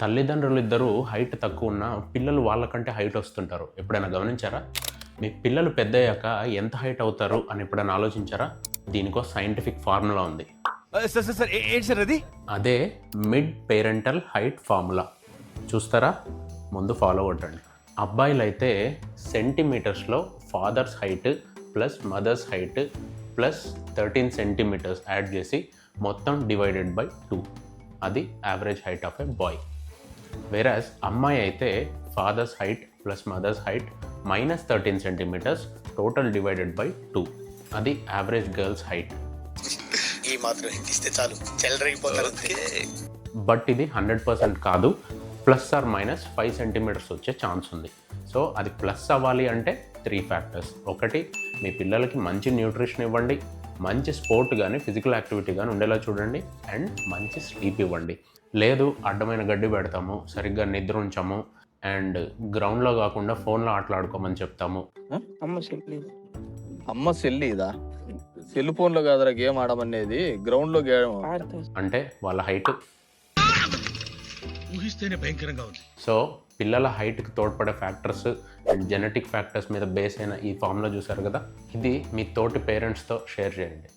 తల్లిదండ్రులు ఇద్దరు హైట్ తక్కువ ఉన్న పిల్లలు వాళ్ళకంటే హైట్ వస్తుంటారు. ఎప్పుడైనా గమనించారా? మీ పిల్లలు పెద్దయ్యాక ఎంత హైట్ అవుతారు అని ఎప్పుడైనా ఆలోచించారా? దీనికో సైంటిఫిక్ ఫార్ములా ఉంది. అది? Mid parental height formula. చూస్తారా? ముందు ఫాలో కొట్టండి అబ్బాయిలు అయితే సెంటీమీటర్స్లో father's height plus mother's height plus thirteen centimetres add చేసి మొత్తం డివైడెడ్ బై టూ. అది average height of a boy. వేరాజ్ అమ్మాయి అయితే father's height plus mother's height minus thirteen centimetres total divided by two అది యావరేజ్ గర్ల్స్ హైట్ ఈ మాత్రం ఇస్తే చాలు. బట్ ఇది హండ్రెడ్ పర్సెంట్ కాదు. Plus or minus five centimetres వచ్చే ఛాన్స్ ఉంది. సో అది ప్లస్ అవ్వాలి అంటే త్రీ ఫ్యాక్టర్స్ ఒకటి మీ పిల్లలకి మంచి న్యూట్రిషన్ ఇవ్వండి. మంచి స్పోర్ట్ కానీ ఫిజికల్ యాక్టివిటీ కానీ ఉండేలా చూడండి అండ్ మంచి స్లీప్ ఇవ్వండి. లేదు అడ్డమైన గడ్డి పెడతాము సరిగ్గా నిద్ర ఉంచాము అండ్ గ్రౌండ్లో కాకుండా ఫోన్లో ఆటలాడుకోమని చెప్తాము. అమ్మ చెప్పలేదు అమ్మ సెల్ ఇదా? సెల్ ఫోన్లో కాదురా గేమ్ ఆడమనేది గ్రౌండ్లో గేమ్ అంటే వాళ్ళ హైట్. ఊహిస్తేనే భయంకరంగా ఉంది. సో పిల్లల హైట్కి తోడ్పడే ఫ్యాక్టర్స్ అండ్ జెనెటిక్ ఫ్యాక్టర్స్ మీద బేస్ అయిన ఈ ఫామ్లో చూసారు కదా? ఇది మీ తోటి పేరెంట్స్తో షేర్ చేయండి.